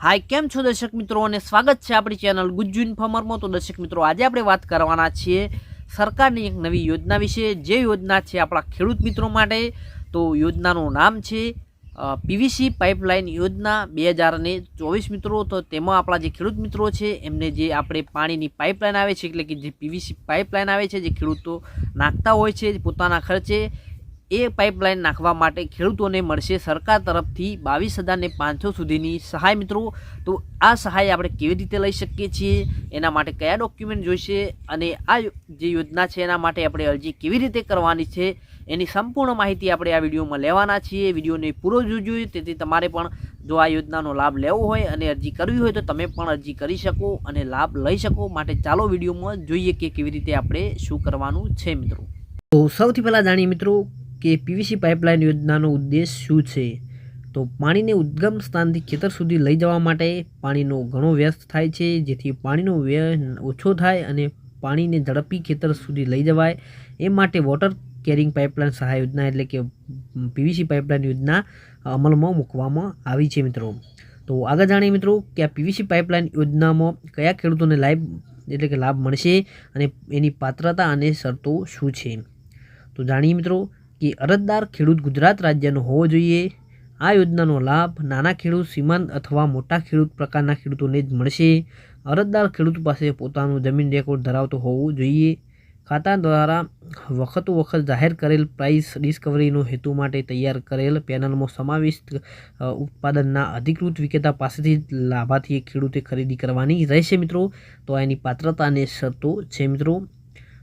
હાય, કેમ છો દર્શક મિત્રો? અને સ્વાગત છે આપણી ચેનલ ગુજ્જુ ઇન્ફોર્મરમાં તો દર્શક મિત્રો, આજે આપણે વાત કરવાના છીએ સરકારની એક નવી યોજના વિશે. જે યોજના છે આપણા ખેડૂત મિત્રો માટે, તો યોજનાનું નામ છે પીવીસી પાઇપલાઇન યોજના બે હજાર અને ચોવીસ મિત્રો, તો તેમાં આપણા જે ખેડૂત મિત્રો છે, એમને જે આપણે પાણીની પાઇપલાઇન આવે છે, એટલે કે જે પીવીસી પાઇપલાઇન આવે છે, જે ખેડૂતો નાખતા હોય છે પોતાના ખર્ચે, એ પાઇપલાઇન નાખવા માટે ખેડૂતોને મળશે સરકાર તરફથી બાવીસ હજારને પાંચસો સુધીની સહાય મિત્રો. તો આ સહાય આપણે કેવી રીતે લઈ શકીએ છીએ, એના માટે કયા ડોક્યુમેન્ટ જોઈશે, અને આ જે યોજના છે, એના માટે આપણે અરજી કેવી રીતે કરવાની છે એની સંપૂર્ણ માહિતી આપણે આ વિડીયોમાં લેવાના છીએ. વિડીયોને પૂરો જોજો. તેથી તમારે પણ જો આ યોજનાનો લાભ લેવો હોય અને અરજી કરવી હોય તો તમે પણ અરજી કરી શકો અને લાભ લઈ શકો. માટે ચાલો વિડીયોમાં જોઈએ કે કેવી રીતે આપણે શું કરવાનું છે મિત્રો. તો સૌથી પહેલાં જાણીએ મિત્રો કે પીવીસી પાઇપલાઇન યોજનાનો ઉદ્દેશ શું છે? તો પાણીને ઉદ્ગમ સ્થાનથી ખેતર સુધી લઈ જવા માટે પાણીનો ઘણો વ્યસ્ત થાય છે. જેથી પાણીનો વ્યય ઓછો થાય અને પાણીને ઝડપી ખેતર સુધી લઈ જવાય. એ માટે વોટર કેરિંગ પાઇપલાઇન સહાય યોજના એટલે કે પીવીસી પાઇપલાઇન યોજના અમલમાં મૂકવામાં આવી છે મિત્રો. તો આગળ જાણીએ મિત્રો કે આ પીવીસી પાઇપલાઇન યોજનામાં કયા ખેડૂતોને લાભ, એટલે કે લાભ મળશે અને એની પાત્રતા અને શરતો શું છે? તો જાણીએ મિત્રો કે અરજદાર ખેડૂત ગુજરાત રાજ્યનો હોવો જોઈએ. આ યોજનાનો લાભ નાના ખેડૂત સીમાંત અથવા મોટા ખેડૂત પ્રકારના ખેડૂતોને જ મળશે. અરજદાર ખેડૂત પાસે પોતાનું જમીન રેકોર્ડ ધરાવતો હોવું જોઈએ. ખાતા દ્વારા વખતો વખત જાહેર કરેલ પ્રાઇસ ડિસ્કવરીનો હેતુ માટે તૈયાર કરેલ પેનલમાં સમાવિષ્ટ ઉત્પાદનના અધિકૃત વિક્રેતા પાસેથી લાભાર્થી ખેડૂતે ખરીદી કરવાની રહેશે મિત્રો. તો એની પાત્રતા અને શરતો છે મિત્રો.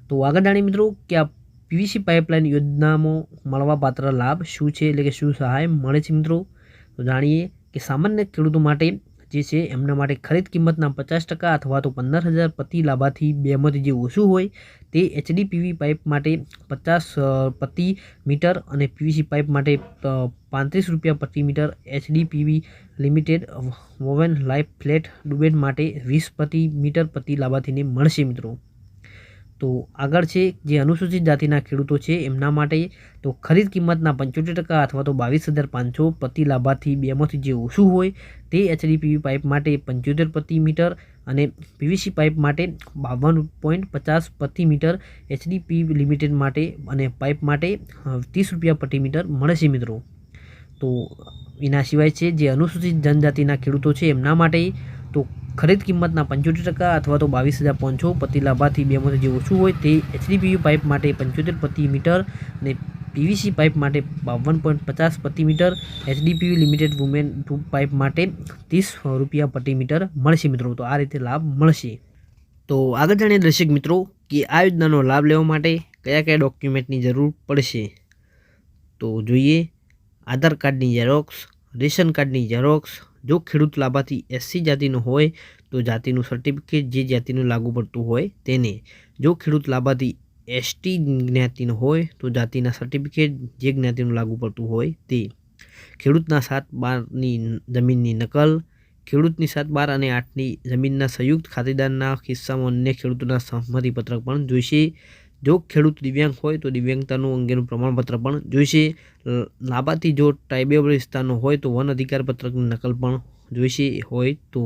તો આગળ જાણીએ મિત્રો કે આ પીવીસી પાઇપલાઇન યોજનામાં મળવાપાત્ર લાભ શું છે? એટલે કે શું સહાય મળે છે મિત્રો? તો જાણીએ કે સામાન્ય ખેડૂતો માટે જે છે, એમના માટે ખરીદ કિંમતના પચાસ ટકા અથવા તો પંદર હજાર પ્રતિ લાભાથી બેમાંથી જે ઓછું હોય, તે એચડીપીવી પાઇપ માટે પચાસ પ્રતિ મીટર અને પીવીસી પાઇપ માટે પાંત્રીસ રૂપિયા પ્રતિ metre HDPV limited woven life flat ડુબેટ માટે વીસ પ્રતિ મીટર પ્રતિ લાભાથીને મળશે મિત્રો. તો આગળ છે જે અનુસૂચિત જાતિના ખેડૂતો છે એમના માટે તો ખરીદ કિંમતના પંચોતેર ટકા અથવા તો બાવીસ હજાર પાંચસો પ્રતિ લાભાર્થી બેમાંથી જે ઓછું હોય તે એચડીપીવી પાઇપ માટે પંચોતેર પ્રતિ મીટર અને પીવીસી પાઇપ માટે બાવન પોઈન્ટ પચાસ પ્રતિ મીટર એચડીપી લિમિટેડ માટે અને પાઇપ માટે ત્રીસ રૂપિયા પ્રતિ મીટર મળશે મિત્રો. તો એના સિવાય છે જે અનુસૂચિત જનજાતિના ખેડૂતો છે એમના માટે તો ખરીદ કિંમતના પંચોતેર ટકા અથવા તો બાવીસ હજાર પાંચસો પ્રતિ લાભાથી બેમાંથી જે ઓછું હોય તે એચડીપીયુ પાઇપ માટે પંચોતેર પ્રતિ મીટર અને પીવીસી પાઇપ માટે બાવન પોઈન્ટ પચાસ પ્રતિ metre, HDPU limited woven to pipe માટે ત્રીસ રૂપિયા પ્રતિ મીટર મળશે મિત્રો. તો આ રીતે લાભ મળશે. તો આગળ જાણીએ દર્શક મિત્રો કે આ યોજનાનો લાભ લેવા માટે કયા કયા ડોક્યુમેન્ટની જરૂર પડશે. તો જોઈએ આધાર કાર્ડની ઝેરોક્સ રેશન કાર્ડની ઝેરોક્સ જો ખેડૂત લાભાર્થી એસસી જાતિનો હોય, તો જાતિનું સર્ટિફિકેટ જે જાતિનું લાગુ પડતું હોય તેને. જો ખેડૂત લાભાર્થી એસટી જ્ઞાતિનો હોય, તો જાતિના સર્ટિફિકેટ જે જ્ઞાતિનું લાગુ પડતું હોય તે. ખેડૂતના સાત બારની જમીનની નકલ. ખેડૂતની સાત બાર અને આઠની જમીનના સંયુક્ત ખાતેદારના કિસ્સામાં અન્ય ખેડૂતોના સંમતિપત્રક પણ જોઈશે. જો ખેડૂત દિવ્યાંગ હોય તો દિવ્યાંગતાનું અંગેનું પ્રમાણપત્ર પણ જોઈશે. લાભાર્થી જો ટ્રાઇબેબલ વિસ્તારનો હોય તો વન અધિકાર પત્રકની નકલ પણ જોઈશે હોય તો.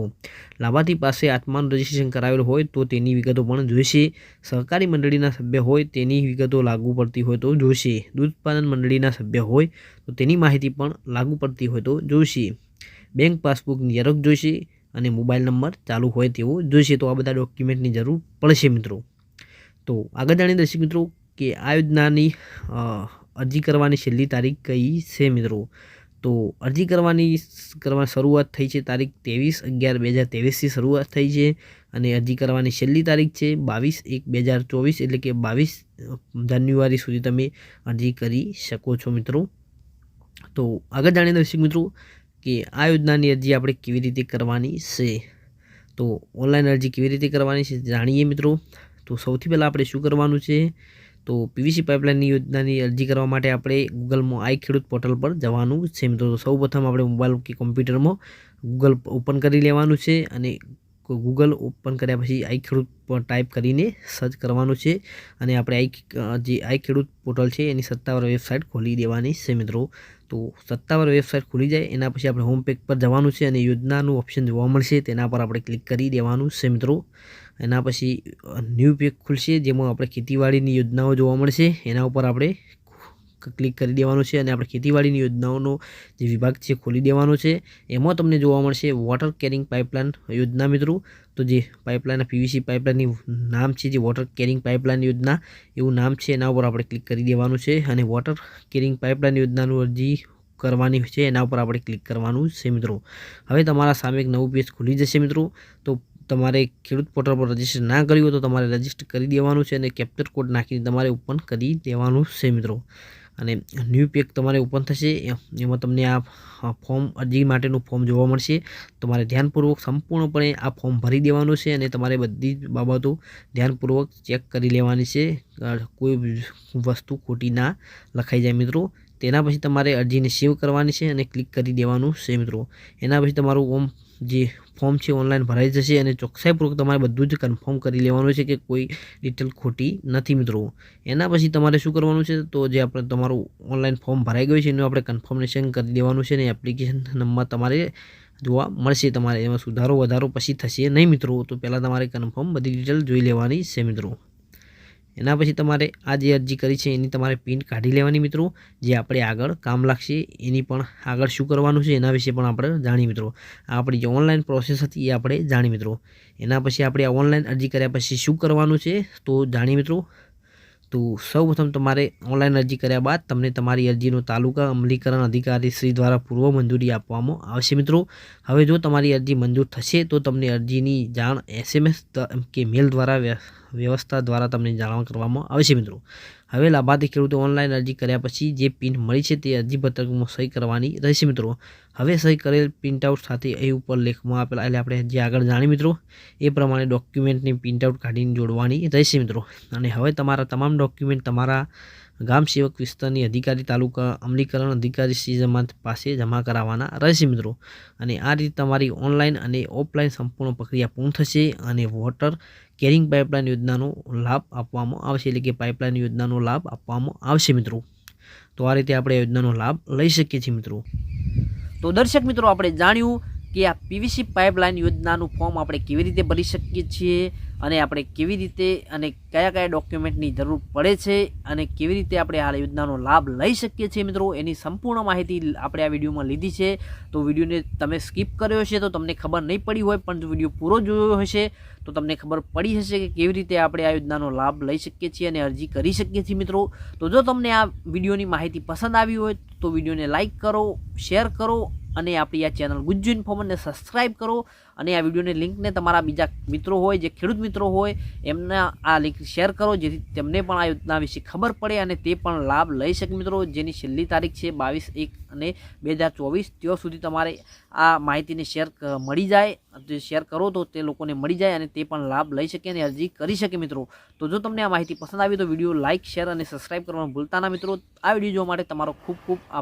લાભાર્થી પાસે આત્માનું રજિસ્ટ્રેશન કરાવેલું હોય તો તેની વિગતો પણ જોઈશે. સહકારી મંડળીના સભ્ય હોય તેની વિગતો લાગુ પડતી હોય તો જોઈશે. દૂધ ઉત્પાદન મંડળીના સભ્ય હોય તો તેની માહિતી પણ લાગુ પડતી હોય તો જોઈશે. બેંક પાસબુકની ઝેરોક્ષ જોઈશે અને મોબાઈલ નંબર ચાલુ હોય તેવો જોઈશે. તો આ બધા ડોક્યુમેન્ટની જરૂર પડશે મિત્રો. તો આગળ જાણીએ દર્શક મિત્રો કે આ યોજનાની અરજી કરવાની છેલ્લી તારીખ કઈ છે મિત્રો? તો અરજી કરવાની કરવા શરૂઆત થઈ છે તારીખ ત્રેવીસ અગિયાર બે હજાર ત્રેવીસથી શરૂઆત થઈ છે અને અરજી કરવાની છેલ્લી તારીખ છે બાવીસ એક બે હજાર ચોવીસ એટલે કે બાવીસ જાન્યુઆરી સુધી તમે અરજી કરી શકો છો મિત્રો. તો આગળ જાણીએ દર્શક મિત્રો કે આ યોજનાની અરજી આપણે કેવી રીતે કરવાની છે? તો ઓનલાઈન અરજી કેવી રીતે કરવાની છે જાણીએ મિત્રો. તો સૌથી પહેલાં આપણે શું કરવાનું છે? તો પીવીસી પાઇપલાઇનની યોજનાની અરજી કરવા માટે આપણે ગૂગલમાં આઈ ખેડૂત પોર્ટલ પર જવાનું છે મિત્રો સૌ પ્રથમ આપણે મોબાઈલ કે કોમ્પ્યુટરમાં ગૂગલ ઓપન કરી લેવાનું છે અને ગૂગલ ઓપન કર્યા પછી આઈ ખેડૂત ટાઈપ કરીને સર્ચ કરવાનું છે અને આપણે આઈ જે આઈ ખેડૂત પોર્ટલ છે એની સત્તાવાર વેબસાઇટ ખોલી દેવાની છે મિત્રો. તો સત્તાવાર વેબસાઇટ ખુલી જાય એના પછી આપણે હોમ પેજ પર જવાનું છે અને યોજનાનું ઓપ્શન જોવા મળશે તેના પર આપણે ક્લિક કરી દેવાનું છે મિત્રો. એના પછી ન્યૂ પેજ ખુલશે, જેમાં આપણે ખેતીવાડીની યોજનાઓ જોવા મળશે. એના ઉપર આપણે ક્લિક કરી દેવાનું છે અને આપણે ખેતીવાડીની યોજનાઓનો જે વિભાગ છે, ખોલી દેવાનો છે. એમાં તમને જોવા મળશે વોટર કેરિંગ પાઇપલાઇન યોજના મિત્રો. તો જે પાઇપલાઇન પીવીસી પાઇપલાઇનની નામ છે, જે વોટર કેરિંગ પાઇપલાઇન યોજના, એવું નામ છે, એના ઉપર આપણે ક્લિક કરી દેવાનું છે. અને વોટર કેરિંગ પાઇપલાઇન યોજનાનું અરજી કરવાની છે, એના ઉપર આપણે ક્લિક કરવાનું છે, મિત્રો. હવે તમારા સામે એક નવું પેજ ખુલી જશે, મિત્રો. તો તમારે ખેડૂત પોર્ટલ પર રજિસ્ટર ના કર્યું હોય તો તમારે રજિસ્ટર કરી દેવાનું છે અને કેપ્ચર કોડ નાખીને તમારે ઓપન કરી દેવાનું છે મિત્રો. અને ન્યૂ પેક તમારે ઓપન થશે. એમાં તમને આ ફોર્મ અરજી માટેનું ફોર્મ જોવા મળશે. તમારે ધ્યાનપૂર્વક સંપૂર્ણપણે આ ફોર્મ ભરી દેવાનું છે અને તમારે બધી જ બાબતો ધ્યાનપૂર્વક ચેક કરી લેવાની છે. કોઈ વસ્તુ ખોટી ના લખાઈ જાય મિત્રો. તેના પછી તમારે અરજીને સેવ કરવાની છે અને ક્લિક કરી દેવાનું છે મિત્રો. એના પછી તમારું ઓમ જે ફોર્મ છે ઓનલાઈન ભરાઈ જશે અને ચોકસાઈપૂર્વક તમારે બધું જ કન્ફર્મ કરી લેવાનું છે કે કોઈ ડિટેલ ખોટી નથી મિત્રો. એના પછી તમારે શું કરવાનું છે? તો જે આપણે તમારું ઓનલાઈન ફોર્મ ભરાઈ ગયું છે, એનું આપણે કન્ફર્મેશન કરી દેવાનું છે અને એપ્લિકેશન નંબર તમારે જોવા મળશે તમારે. એમાં સુધારો વધારો પછી થશે નહીં મિત્રો. તો પહેલાં તમારે કન્ફર્મ બધી ડિટેલ જોઈ લેવાની છે મિત્રો. એના પછી તમારે આ જે અરજી કરી છે, એની તમારે પિન કાઢી લેવાની મિત્રો. જે આપણે આગળ કામ લાગશે, એની પણ આગળ શું કરવાનું છે, એના વિશે પણ આપણે જાણી મિત્રો. આ આપણી જે ઓનલાઈન પ્રોસેસ હતી, એ આપણે જાણી મિત્રો. એના પછી આપણે આ ઓનલાઈન અરજી કર્યા પછી શું કરવાનું છે, તો જાણી મિત્રો. તો સૌપ્રથમ તમારે ઓનલાઈન અરજી કર્યા બાદ તમને તમારી અરજીનો તાલુકા, અમલીકરણ અધિકારી શ્રી દ્વારા પૂર્વ મંજૂરી આપવામાં આવશે મિત્રો. હવે જો તમારી અરજી મંજૂર થશે, તો તમને અરજીની જાણ એસએમએસ કે મેલ દ્વારા વ્યવસ્થા દ્વારા તમને જાણ કરવામાં આવશે મિત્રો. હવે લાભાર્થી ખેડૂતો ઓનલાઈન અરજી કર્યા પછી જે પિન મળી છે તે અરજી પત્રકમાં સહી કરવાની રહેશે મિત્રો. હવે સહી કરેલ પ્રિન્ટઆઉટ સાથે એ ઉપર લેખમાં આપેલા એટલે આપણે જે આગળ જાણી મિત્રો, એ પ્રમાણે ડોક્યુમેન્ટની પ્રિન્ટઆઉટ કાઢીને જોડવાની રહેશે મિત્રો. અને હવે તમારા તમામ ડોક્યુમેન્ટ તમારા ગામ સેવક વિસ્તારની અધિકારી તાલુકા અમલીકરણ અધિકારી શ્રી પાસે જમા કરાવવાના રહેશે મિત્રો. અને આ રીતે તમારી ઓનલાઈન અને ઓફલાઈન સંપૂર્ણ પ્રક્રિયા પૂર્ણ થશે અને વોટર કેરિંગ પાઇપલાઇન યોજનાનો લાભ આપવામાં આવશે. એટલે કે પાઇપલાઇન યોજનાનો લાભ આપવામાં આવશે મિત્રો. તો આ રીતે આપણે યોજનાનો લાભ લઈ શકીએ છીએ મિત્રો. તો દર્શક મિત્રો, આપણે જાણ્યું કે આ પીવીસી પાઇપલાઇન યોજનાનું ફોર્મ આપણે કેવી રીતે ભરી શકીએ છીએ અને આપણે કેવી રીતે અને કયા કયા ડોક્યુમેન્ટની જરૂર પડે છે અને કેવી રીતે આપણે આ યોજનાનો લાભ લઈ શકીએ છીએ મિત્રો, એની સંપૂર્ણ માહિતી આપણે આ વિડીયોમાં લીધી છે. તો વિડીયોને તમે સ્કીપ કર્યો હશે તો તમને ખબર નહીં પડી હોય, પણ વીડિયો પૂરો જોયો હશે તો તમને ખબર પડી હશે કે કેવી રીતે આપણે આ યોજનાનો લાભ લઈ શકીએ છીએ અને અરજી કરી શકીએ છીએ મિત્રો. તો જો તમને આ વિડીયોની માહિતી પસંદ આવી હોય તો વિડીયોને લાઇક કરો, શેર કરો અને આપણી આ ચેનલ ગુજ્જુ ઇન્ફોર્મને સબસ્ક્રાઇબ કરો અને આ વિડીયોની લિંકને તમારા બીજા મિત્રો હોય, જે ખેડૂત મિત્રો હોય, એમના આ લિંક શેર કરો જેથી તેમને પણ આ યોજના વિશે ખબર પડે અને તે પણ લાભ લઈ શકે મિત્રો. જેની છેલ્લી તારીખ છે બાવીસ એક અને બે હજાર ચોવીસ, ત્યાં સુધી તમારે આ માહિતીને શેર મળી જાય. તે શેર કરો તો તે લોકોને મળી જાય અને તે પણ લાભ લઈ શકે અને અરજી કરી શકે મિત્રો. તો જો તમને આ માહિતી પસંદ આવી તો વીડિયો લાઇક, શેર અને સબસ્ક્રાઇબ કરવાનું ભૂલતા ના મિત્રો. આ વીડિયો જોવા માટે તમારો ખૂબ ખૂબ આભાર.